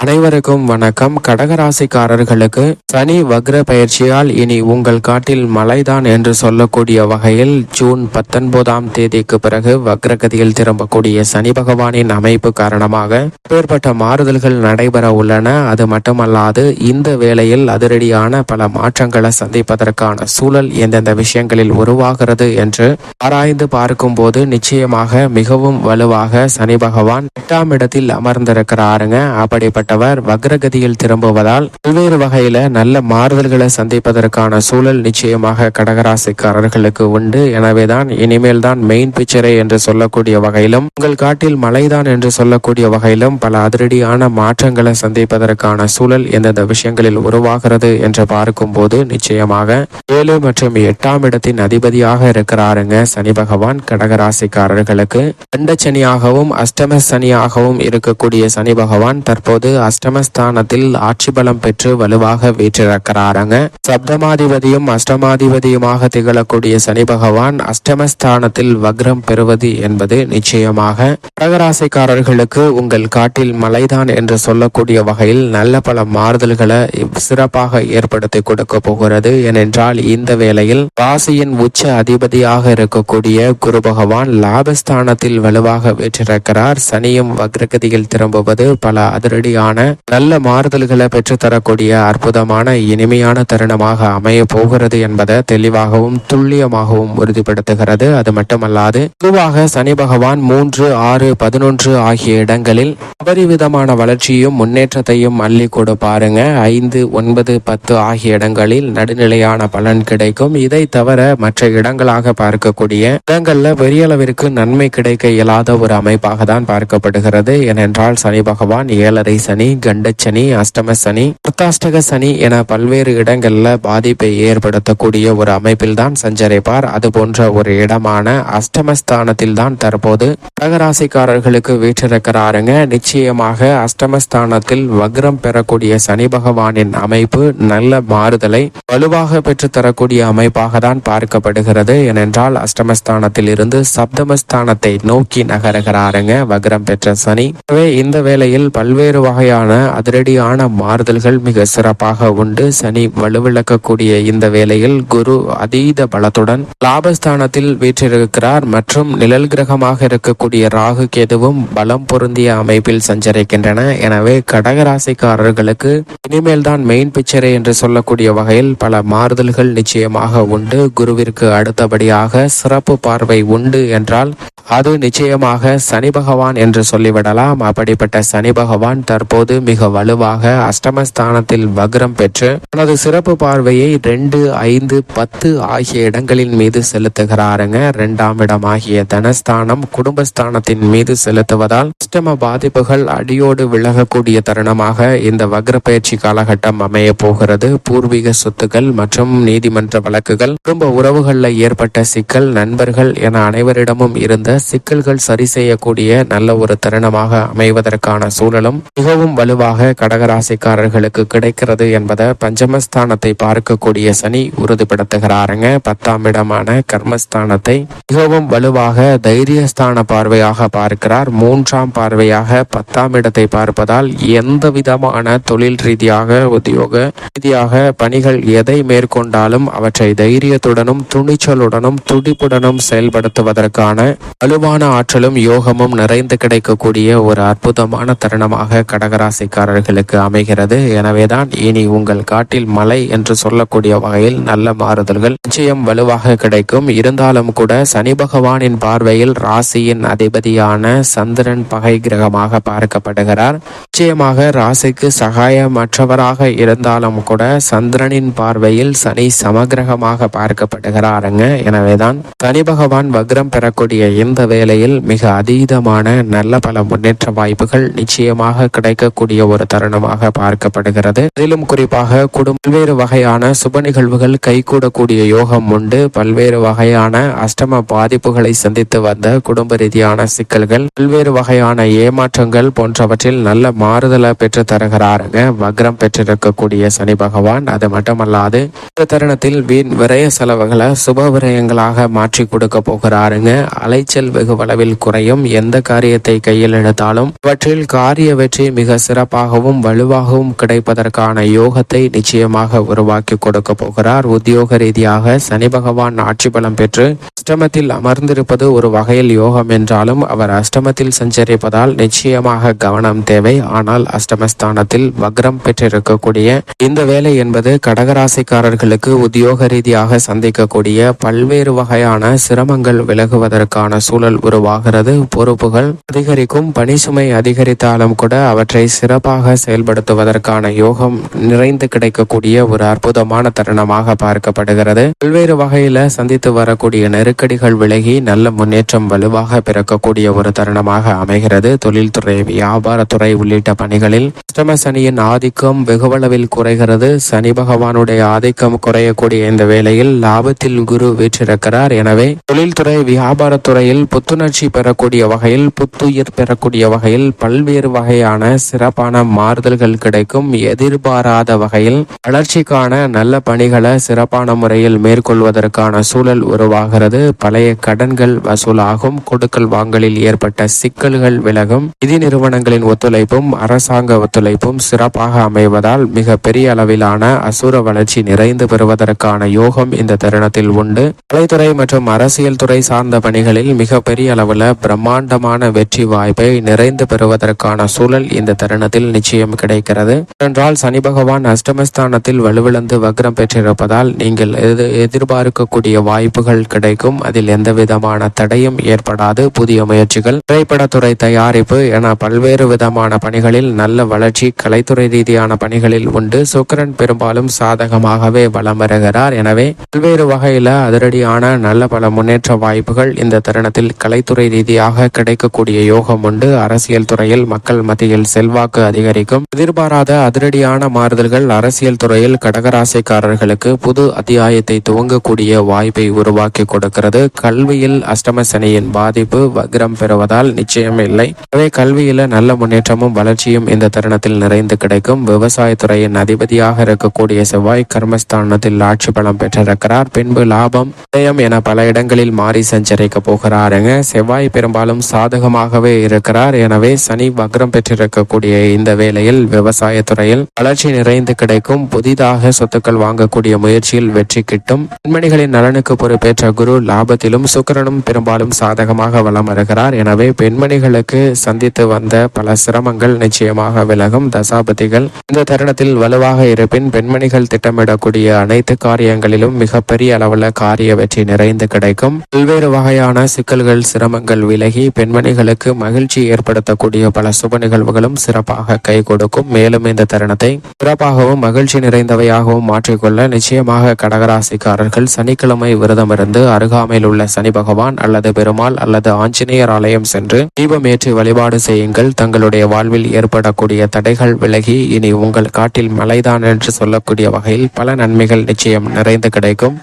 அனைவருக்கும் வணக்கம். கடகராசிக்காரர்களுக்கு சனி வக்ர பயிற்சியால் இனி உங்கள் காட்டில் மழைதான் என்று சொல்லக்கூடிய வகையில் ஜூன் பத்தொன்பதாம் தேதிக்கு பிறகு வக்ரகதியில் திரும்பக்கூடிய சனி பகவானின் அமைப்பு காரணமாக ஏற்பட்ட மாறுதல்கள் நடைபெற உள்ளன. அது மட்டுமல்லாது இந்த வேளையில் அதிரடியான பல மாற்றங்களை சந்திப்பதற்கான சூழல் எந்தெந்த விஷயங்களில் உருவாகிறது என்று ஆராய்ந்து பார்க்கும்போது நிச்சயமாக மிகவும் வலுவாக சனி பகவான் எட்டாம் இடத்தில் அமர்ந்திருக்கிறாருங்க. அப்படிப்பட்ட அப்படிப்பட்டவர் வக்ரகதியில் திரும்புவதால் பல்வேறு வகையில நல்ல மாறுதல்களை சந்திப்பதற்கான சூழல் நிச்சயமாக கடகராசிக்காரர்களுக்கு உண்டு. எனவேதான் இனிமேல் தான் மெயின் பிக்சரே என்று சொல்லக்கூடிய வகையிலும் உங்கள் காட்டில் மழைதான் என்று சொல்லக்கூடிய வகையிலும் பல அதிரடியான மாற்றங்களை சந்திப்பதற்கான சூழல் எந்தெந்த விஷயங்களில் உருவாகிறது என்று பார்க்கும்போது நிச்சயமாக ஏழு மற்றும் எட்டாம் இடத்தின் அதிபதியாக இருக்கிறாருங்க சனி பகவான். கடகராசிக்காரர்களுக்கு கண்ட சனியாகவும் அஷ்டம சனியாகவும் இருக்கக்கூடிய சனி பகவான் தற்போது அஷ்டமஸ்தானத்தில் ஆட்சி பலம் பெற்று வலுவாக வீற்றிருக்கிறாருங்க. சப்தமாதிபதியும் அஷ்டமாதிபதியுமாக திகழக்கூடிய சனி பகவான் அஷ்டமஸ்தானத்தில் வக்ரம் பெறுவது என்பது நிச்சயமாக. கடகராசிக்காரர்களுக்கு உங்கள் காட்டில் மலைதான் என்று சொல்லக்கூடிய வகையில் நல்ல பல மாறுதல்களை சிறப்பாக ஏற்படுத்தி கொடுக்க போகிறது. ஏனென்றால் இந்த வேளையில் ராசியின் உச்ச அதிபதியாக இருக்கக்கூடிய குரு பகவான் லாபஸ்தானத்தில் வலுவாக வீற்றிருக்கிறார். சனியும் வக்ரகதியில் திரும்புவது பல அதிரடியான நல்ல மாறுதல்களை பெற்றுத்தரக்கூடிய அற்புதமான இனிமையான தருணமாக அமைய போகிறது என்பதை தெளிவாகவும் துல்லியமாகவும் உறுதிப்படுத்துகிறது. அது மட்டுமல்லாது பொதுவாக சனி பகவான் மூன்று ஆறு பதினொன்று ஆகிய இடங்களில் அபரிவிதமான வளர்ச்சியும் முன்னேற்றத்தையும் அள்ளி கொடு பாருங்க. ஐந்து ஒன்பது பத்து ஆகிய இடங்களில் நடுநிலையான பலன் கிடைக்கும். இதை தவிர மற்ற இடங்களாக பார்க்கக்கூடிய இடங்கள்ல பெரிய அளவிற்கு நன்மை கிடைக்க இயலாத ஒரு அமைப்பாக தான் பார்க்கப்படுகிறது. ஏனென்றால் சனி பகவான் ஏழரை சனி சனி கண்ட சனி அஷ்டம சனி அர்த்தாஷ்டக சனி என பல்வேறு இடங்கள்ல பாதிப்பை ஏற்படுத்தக்கூடிய ஒரு அமைப்பில் தான் சஞ்சரிப்பார். அது போன்ற ஒரு இடமான அஷ்டமஸ்தானத்தில் தான் தற்போது கடகராசிக்காரர்களுக்கு வீற்றிருக்கிறாருங்க. நிச்சயமாக அஷ்டமஸ்தானத்தில் வக்ரம் பெறக்கூடிய சனி பகவானின் அமைப்பு நல்ல மாறுதலை வலுவாக பெற்று தரக்கூடிய அமைப்பாக தான் பார்க்கப்படுகிறது. ஏனென்றால் அஷ்டமஸ்தானத்தில் இருந்து சப்தமஸ்தானத்தை நோக்கி நகருகிறாருங்க வக்ரம் பெற்ற சனி. இந்த வேளையில் பல்வேறு வகை வகையான அதிரடியான மாறுதல்கள் மிக சிறப்பாக உண்டு. சனி வலுவிழக்கக்கூடிய இந்த வேளையில் குரு அதீத பலத்துடன் லாபஸ்தானத்தில் வீற்றிருக்கிறார். மற்றும் நிழல் கிரகமாக இருக்கக்கூடிய ராகு கேதுவும் பலம் பொருந்திய அமைப்பில் சஞ்சரிக்கின்றன. எனவே கடகராசிக்காரர்களுக்கு இனிமேல் தான் மெயின் பிக்சரே என்று சொல்லக்கூடிய வகையில் பல மாறுதல்கள் நிச்சயமாக உண்டு. குருவிற்கு அடுத்தபடியாக சிறப்பு பார்வை உண்டு என்றால் அது நிச்சயமாக சனி பகவான் என்று சொல்லிவிடலாம். அப்படிப்பட்ட சனி பகவான் தற்போது மிக வலுவாக அஷ்டமஸ்தானத்தில் வக்ரம் பெற்று தனது சிறப்பு பார்வையை ரெண்டு ஐந்து பத்து ஆகிய இடங்களின் மீது செலுத்துகிறாருங்க. இரண்டாம் இடம் ஆகிய தனஸ்தானம் குடும்பஸ்தானத்தின் மீது செலுத்துவதால் அஷ்டம பாதிப்புகள் அடியோடு விலகக்கூடிய தருணமாக இந்த வக்ர பயிற்சி காலகட்டம் அமைய போகிறது. பூர்வீக சொத்துக்கள் மற்றும் நீதிமன்ற வழக்குகள் குடும்ப உறவுகளில் ஏற்பட்ட சிக்கல் நண்பர்கள் என அனைவரிடமும் இருந்த சிக்கல்கள் சரி செய்யக்கூடிய நல்ல ஒரு தருணமாக அமைவதற்கான சூழலும் மிகவும் வலுவாக கடகராசிக்காரர்களுக்கு கிடைக்கிறது என்பதை பஞ்சமஸ்தானத்தை பார்க்கக்கூடிய சனி உறுதிப்படுத்துகிறாருங்க. பத்தாம் இடமான கர்மஸ்தானத்தை மிகவும் வலுவாக தைரியஸ்தான பார்வையாக பார்க்கிறார். மூன்றாம் பார்வையாக பத்தாம் இடத்தை பார்ப்பதால் எந்த விதமான தொழில் ரீதியாக உத்தியோக ரீதியாக பணிகள் எதை மேற்கொண்டாலும் அவற்றை தைரியத்துடனும் துணிச்சலுடனும் துடிப்புடனும் செயல்படுத்துவதற்கான வலுவான ஆற்றலும் யோகமும் நிறைந்து கிடைக்கக்கூடிய ஒரு அற்புதமான தருணமாக கடகராசிக்காரர்களுக்கு அமைகிறது. எனவேதான் இனி உங்கள் காட்டில் மலை என்று சொல்லக்கூடிய வகையில் நல்ல மாறுதல்கள் நிச்சயம் வலுவாக கிடைக்கும். இருந்தாலும் கூட சனி பகவானின் பார்வையில் ராசியின் அதிபதியான சந்திரன் பகை கிரகமாக பார்க்கப்படுகிறார். நிச்சயமாக ராசிக்கு சகாயமற்றவராக இருந்தாலும் கூட சந்திரனின் பார்வையில் சனி சமகிரகமாக பார்க்கப்படுகிறாருங்க. எனவேதான் சனி பகவான் வக்ரம் பெறக்கூடிய இந்த வேளையில் மிக அதீதமான நல்ல பல முன்னேற்ற வாய்ப்புகள் நிச்சயமாக இருக்கக்கூடிய ஒரு தருணமாக பார்க்கப்படுகிறது. அதிலும் குறிப்பாக குடும்ப பல்வேறு வகையான சுப நிகழ்வுகள் கைகூடக்கூடிய யோகம் உண்டு. பல்வேறு வகையான அஷ்டம பாதிப்புகளை சந்தித்து வந்த குடும்ப ரீதியான சிக்கல்கள் பல்வேறு வகையான ஏமாற்றங்கள் போன்றவற்றில் நல்ல மாறுதலை பெற்று தருகிறாருங்க வக்ரம் பெற்றிருக்கக்கூடிய சனி பகவான் அது மட்டுமல்லாது இந்த தருணத்தில் வீண் விரய செலவுகளை சுப விரயங்களாக மாற்றி கொடுக்க போகிறாருங்க. அலைச்சல் வெகு அளவில் குறையும். எந்த காரியத்தை கையில் எடுத்தாலும் இவற்றில் காரிய வெற்றி மிக மிக சிறப்பாகவும் வலுவாகவும் கிடைப்பதற்கான யோகத்தை நிச்சயமாக உருவாக்கி கொடுக்க போகிறார். உத்தியோக ரீதியாக சனி பகவான் ஆட்சி பலம் பெற்று அஷ்டமத்தில் அமர்ந்திருப்பது ஒரு வகையில் யோகம் என்றாலும் அவர் அஷ்டமத்தில் சஞ்சரிப்பதால் நிச்சயமாக கவனம் தேவை. ஆனால் அஷ்டமஸ்தானத்தில் வக்ரம் பெற்றிருக்கக்கூடிய இந்த வேலை என்பது கடகராசிக்காரர்களுக்கு உத்தியோக ரீதியாக சந்திக்கக்கூடிய பல்வேறு வகையான சிரமங்கள் விலகுவதற்கான சூழல் உருவாகிறது. பொறுப்புகள் அதிகரிக்கும் பணி சுமை அதிகரித்தாலும் கூட அவற்றை சிறப்பாக செயல்படுத்துவதற்கான யோகம் நிறைந்து கிடைக்கக்கூடிய ஒரு அற்புதமான தருணமாக பார்க்கப்படுகிறது. பல்வேறு வகையில சந்தித்து வரக்கூடிய நெருக்கடிகள் விலகி நல்ல முன்னேற்றம் வலுவாக பிறக்கக்கூடிய ஒரு தருணமாக அமைகிறது. தொழில்துறை வியாபாரத்துறை உள்ளிட்ட பணிகளில் அஷ்டம சனியின் ஆதிக்கம் வெகுவளவில் குறைகிறது. சனி பகவானுடைய ஆதிக்கம் குறையக்கூடிய இந்த வேளையில் லாபத்தில் குரு வீற்றிருக்கிறார். எனவே தொழில்துறை வியாபாரத்துறையில் புத்துணர்ச்சி பெறக்கூடிய வகையில் புத்துயிர் பெறக்கூடிய வகையில் பல்வேறு வகையான சிறப்பான மாறுதல்கள் கிடைக்கும். எதிர்பாராத வகையில் வளர்ச்சிக்கான நல்ல பணிகளை சிறப்பான முறையில் மேற்கொள்வதற்கான சூழல் உருவாகிறது. பழைய கடன்கள் வசூலாகும். கொடுக்கல் வாங்கலில் ஏற்பட்ட சிக்கல்கள் விலகும். நிதி நிறுவனங்களின் ஒத்துழைப்பும் அரசாங்க ஒத்துழைப்பும் சிறப்பாக அமைவதால் மிக பெரிய அளவிலான அசுர வளர்ச்சி நிறைந்து பெறுவதற்கான யோகம் இந்த தருணத்தில் உண்டு. கலைத்துறை மற்றும் அரசியல் துறை சார்ந்த பணிகளில் மிக பெரிய அளவில் பிரம்மாண்டமான வெற்றி வாய்ப்பை நிறைந்து பெறுவதற்கான சூழல் இந்த தருணத்தில் நிச்சயம் கிடைக்கிறது. என்றால் சனி பகவான் அஷ்டமஸ்தானத்தில் வலுவிழந்து வக்ரம் பெற்றிருப்பதால் நீங்கள் எது- எதிர்பார்க்கக்கூடிய வாய்ப்புகள் கிடைக்கும். அதில் எந்த விதமான தடையும் ஏற்படாது. புதிய முயற்சிகள் திரைப்படத்துறை தயாரிப்பு என பல்வேறு விதமான பணிகளில் நல்ல வளர்ச்சி கலைத்துறை ரீதியான பணிகளில் உண்டு. சுக்கரன் பெரும்பாலும் சாதகமாகவே வலம் வருகிறார். எனவே பல்வேறு வகையில அதிரடியான நல்ல பல முன்னேற்ற வாய்ப்புகள் இந்த தருணத்தில் கலைத்துறை ரீதியாக கிடைக்கக்கூடிய யோகம் உண்டு. அரசியல் துறையில் மக்கள் மத்தியில் செல் செல்வாக்கு அதிகரிக்கும். எதிர்பாராத அதிரடியான மாறுதல்கள் அரசியல் துறையில் கடகராசிக்காரர்களுக்கு புது அத்தியாயத்தை துவங்கக்கூடிய வாய்ப்பை உருவாக்கி கொடுக்கிறது. கல்வியில் அஷ்டம சனியின் பாதிப்பு வக்ரம் பெறுவதால் நிச்சயம் இல்லை. எனவே கல்வியில நல்ல முன்னேற்றமும் வளர்ச்சியும் இந்த தருணத்தில் நிறைந்து கிடைக்கும். விவசாயத்துறையின் அதிபதியாக இருக்கக்கூடிய செவ்வாய் கர்மஸ்தானத்தில் ஆட்சி பலம் பெற்றிருக்கிறார். பின்பு லாபம் விஜயம் என பல இடங்களில் மாறி சஞ்சரிக்க போகிறாருங்க. செவ்வாய் பெரும்பாலும் சாதகமாகவே இருக்கிறார். எனவே சனி வக்ரம் பெற்றிருக்கக்கூடிய இந்த வேளையில் விவசாயத்துறையில் வளர்ச்சி நிறைந்து கிடைக்கும் புதிதாக சொத்துக்கள் வாங்கக்கூடிய முயற்சியில் வெற்றி கிட்டும். பெண்மணிகளின் நலனுக்கு பொறுப்பேற்ற குரு லாபத்திலும் சுக்கிரனும் பெரும்பாலும் சாதகமாக வலம் வருகிறார். எனவே பெண்மணிகளுக்கு சந்தித்து வந்த பல சிரமங்கள் நிச்சயமாக விலகும். தசாபதிகள் இந்த தருணத்தில் வலுவாக இருப்பின் பெண்மணிகள் திட்டமிடக்கூடிய அனைத்து காரியங்களிலும் மிகப்பெரிய அளவுல காரிய வெற்றி நிறைந்து கிடைக்கும். பல்வேறு வகையான சிக்கல்கள் சிரமங்கள் விலகி பெண்மணிகளுக்கு மகிழ்ச்சி ஏற்படுத்தக்கூடிய பல சுப நிகழ்வுகளும் சிறப்பாக கை கொடுக்கும். மேலும் இந்த தருணத்தை சிறப்பாகவும் மகிழ்ச்சி நிறைந்தவையாகவும் மாற்றிக்கொள்ள நிச்சயமாக கடகராசிக்காரர்கள் சனிக்கிழமை விரதமிருந்து அருகாமையில் உள்ள சனி பகவான் அல்லது பெருமாள் அல்லது ஆஞ்சநேயர் ஆலயம் சென்று தீபம் ஏற்றி வழிபாடு செய்யுங்கள். தங்களுடைய வாழ்வில் ஏற்படக்கூடிய தடைகள் விலகி இனி உங்கள் காட்டில் மலைதான் என்று சொல்லக்கூடிய வகையில் பல நன்மைகள் நிச்சயம் நிறைந்து கிடைக்கும்.